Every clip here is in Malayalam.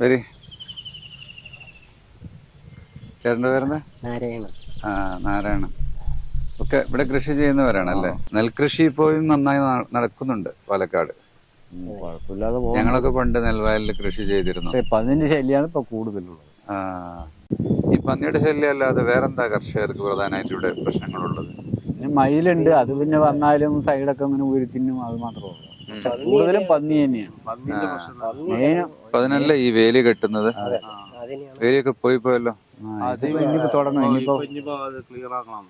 വരി. ചേട്ടന്റെ പേരെന്താ? നാരായണ ആ നാരായണ ഒക്കെ ഇവിടെ കൃഷി ചെയ്യുന്നവരാണല്ലേ? നെൽകൃഷി ഇപ്പോഴും നന്നായി നടക്കുന്നുണ്ട് പാലക്കാട്. ഉം, കുഴപ്പമില്ലാതെ പോകും ഞങ്ങളൊക്കെ പണ്ട് നെൽവയലിൽ കൃഷി ചെയ്തിരുന്നു. പക്ഷെ പന്നിന്റെ ശല്യമാണ് ഇപ്പൊ കൂടുതലുള്ളത്. ആ. ഈ പന്നിയുടെ ശല്യം അല്ലാതെ വേറെന്താ കർഷകർക്ക് പ്രധാനമായിട്ട് ഇവിടെ പ്രശ്നങ്ങളുള്ളത്? പിന്നെ മയിലുണ്ട്. അത് പിന്നെ വന്നാലും സൈഡൊക്കെ അങ്ങനെ ഉരുത്തിന്നും തിന്നും അത് മാത്രമേ ഉള്ളൂ. കൂടുതലും പന്നി തന്നെയാണ് അതിനല്ല ഈ വേലി കെട്ടുന്നത്? വേലിയൊക്കെ പോയി പോയല്ലോ ഇനിയിപ്പോ തുടങ്ങും ഇനിയിപ്പോ ഇനിയിപ്പോ അത് ക്ലിയർ ആക്കണം.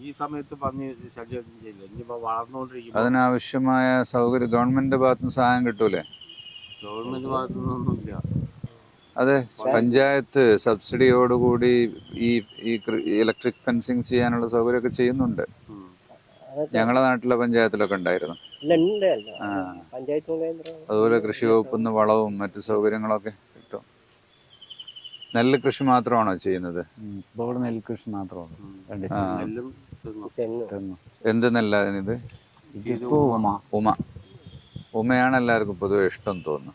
ഈ- സമയത്ത് പന്നി ശല്യം ചെയ്യില്ല. ഇനിയിപ്പോ വളർന്നുകൊണ്ടിരിക്കും അതിനാവശ്യമായ സൗകര്യം ഗവൺമെന്റിന്റെ ഭാഗത്തുനിന്ന് സഹായം കിട്ടൂലേ? ഗവൺമെന്റ് ഭാഗത്തു നിന്നൊന്നുമില്ല. അതെ പഞ്ചായത്ത് സബ്സിഡിയോടുകൂടി ഈ ഈ ഇലക്ട്രിക് ഫെൻസിങ് ചെയ്യാനുള്ള സൗകര്യമൊക്കെ ചെയ്യുന്നുണ്ട്. ഞങ്ങളുടെ നാട്ടിലെ പഞ്ചായത്തിലൊക്കെ ഉണ്ടായിരുന്നു. അതുപോലെ കൃഷി വകുപ്പിൽ നിന്ന് വളവും മറ്റു സൗകര്യങ്ങളൊക്കെ കിട്ടും. നെല്ല് കൃഷി മാത്രമാണോ ചെയ്യുന്നത്? ഉം, ഇപ്പൊ ഇവിടെ നെൽകൃഷി മാത്രമേ ഉള്ളൂ രണ്ട് ആ. സീസൺ നെല്ലും തിന്നും. തെങ്ങ്. തെങ്ങ്. എന്ത് നെല്ലാതിനിത് ഇത്? ഉമ. ഉമ. ഉമയാണ് എല്ലാവർക്കും പൊതുവെ ഇഷ്ടം തോന്നുന്നു.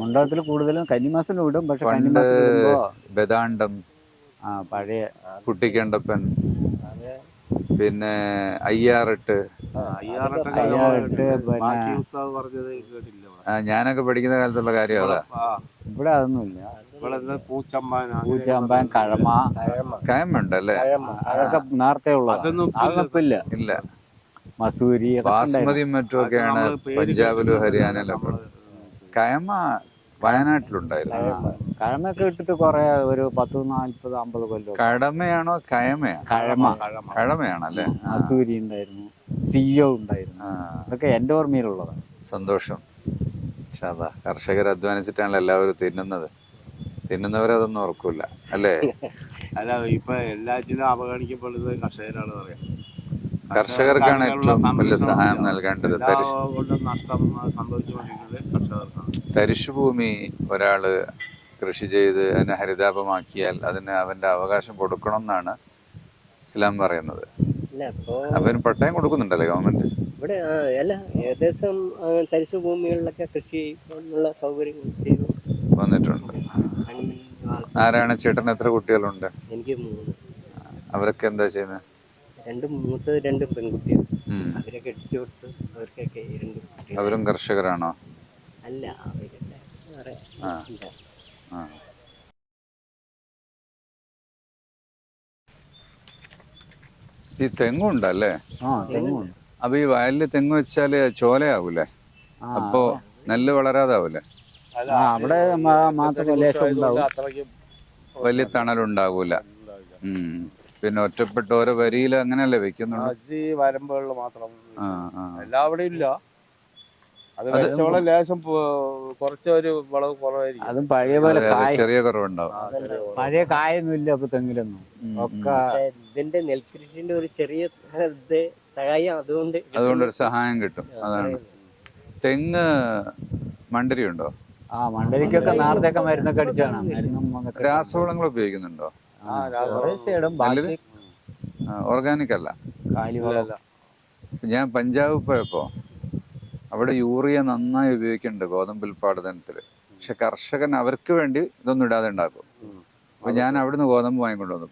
മണ്ഡലത്തിൽ കൂടുതലും കന്നിമാസം വിടും പക്ഷെ പണ്ട് ബദാണ്ടം പഴയ കുട്ടിക്കണ്ടപ്പൻ പിന്നെ അയ്യാറെട്ട് ഞാനൊക്കെ പഠിക്കുന്ന കാലത്തുള്ള കാര്യം അതാ. ഇവിടെ അതൊന്നുമില്ല. പൂച്ചമ്പാൻ കഴമ. കയമുണ്ടല്ലേ അതൊക്കെ നേരത്തെ ഉള്ളത്. ഇല്ല. ഇല്ല. മസൂരി ബാസ്മതി മറ്റും ഒക്കെയാണ് മറ്റുമൊക്കെയാണ് പഞ്ചാബിലും ഹരിയാനയിലും കയമ വയനാട്ടിലുണ്ടായിരുന്നു. കഴമൊക്കെ ഇട്ടിട്ട് കൊറേ ഒരു പത്ത് നാല്പത് അമ്പത് കൊല്ലം. കടമയാണോ കയമയാണോ? കഴമ. കടമയാണല്ലേ ആ, ഉണ്ടായിരുന്നു. സിഒ ഉണ്ടായിരുന്നു. അതൊക്കെ എന്റെ ഓർമ്മയിലുള്ളതാണ്. സന്തോഷം. പക്ഷെ അതാ കർഷകർ അധ്വാനിച്ചിട്ടാണല്ലോ എല്ലാവരും തിന്നുന്നത്. തിന്നുന്നവരതൊന്നും ഓർക്കൂല. അല്ലേ? അല്ല ഇപ്പൊ എല്ലാറ്റിനും അവഗണിക്കപ്പെടുന്നത് കർഷകരാണ് പറയാം. കർഷകർക്കാണ് ഏറ്റവും വലിയ സഹായം. നൽകേണ്ടത്. നഷ്ടം സംഭവിച്ചുകൊണ്ടിരിക്കുന്നത് കർഷകർക്കാണ്. തരിശുഭൂമി ഒരാൾ കൃഷി ചെയ്ത് അതിനെ ഹരിതാപമാക്കിയാൽ അതിന് അവന്റെ അവകാശം കൊടുക്കണം എന്നാണ് ഇസ്ലാം പറയുന്നത്. അവന് പട്ടയം കൊടുക്കുന്നുണ്ടല്ലേ ഗവൺമെന്റ്? ഇവിടെ അല്ല ഏകദേശം തരിശു ഭൂമികളിലൊക്കെ കൃഷി ചെയ്തു. വന്നിട്ടുണ്ട്. ആരാണ് ചേട്ടൻ എത്ര കുട്ടികളുണ്ട്? എനിക്ക് മൂന്ന്. അവരൊക്കെ എന്താ ചെയ്യുന്നത് രണ്ട് മൂത്തത് രണ്ട് പെൺകുട്ടികൾ. അവരൊക്കെ ഇടിച്ചു കൊടുത്ത് അവർക്കൊക്കെ രണ്ട് അവരും കർഷകരാണോ? അല്ല അവരുടെ വേറെ ആ. ആ. ഈ തെങ്ങുണ്ടല്ലേ? ആ തെങ്ങുണ്ട്. അപ്പൊ ഈ വയലിൽ തെങ്ങ് വെച്ചാൽ ചോലയാവൂലേ? ആ, അപ്പോ നെല്ല് വളരാതാവൂലേ? ആ അവിടെ മാ- മാത്രം ലേശം ഉണ്ടാവും. അത്രയ്ക്കും വലിയ തണലുണ്ടാവൂല. ഉം പിന്നെ ഒറ്റപ്പെട്ട ഓരോ വരിയിൽ അങ്ങനെയല്ലേ വെക്കുന്നുള്ളൂ? അത് ഈ വരമ്പുകളിൽ മാത്രം. ആ ആ. എല്ലാവിടെയും ഇല്ല. അത് വെച്ചോളം ലേശം പോ- കുറച്ച് ഒരു വളവ് കുറവായിരിക്കും. അതും പഴയ പോലെ കായ ചെറിയ കുറവുണ്ടാവും. പഴയ കായൊന്നും ഇല്ല അപ്പൊ തെങ്ങിലൊന്നും ഒക്കെ ഇതിന്റെ നെൽകൃഷിന്റെ ഒരു ചെറിയ ഇത് സഹായം അതുകൊണ്ട് അതുകൊണ്ട് ഒരു സഹായം കിട്ടും. അതാണ്. തെങ്ങ് മണ്ടരി ഉണ്ടോ ആ മണ്ടരിക്കൊക്കെ നാളത്തേക്ക് മരുന്നൊക്കെ അടിച്ചാണ് രാസവളങ്ങൾ ഉപയോഗിക്കുന്നുണ്ടോ? ഓർഗാനിക് അല്ല. ഞാൻ പഞ്ചാബ് പോയപ്പോ അവിടെ യൂറിയ നന്നായി ഉപയോഗിക്കുന്നുണ്ട് ഗോതമ്പ് ഉൽപാദനത്തിൽ പക്ഷെ കർഷകൻ അവർക്ക് വേണ്ടി ഇതൊന്നും ഇടാതെ ഉണ്ടാക്കും. അപ്പൊ ഞാൻ അവിടുന്ന് ഗോതമ്പ് വാങ്ങിക്കൊണ്ടു വന്നു.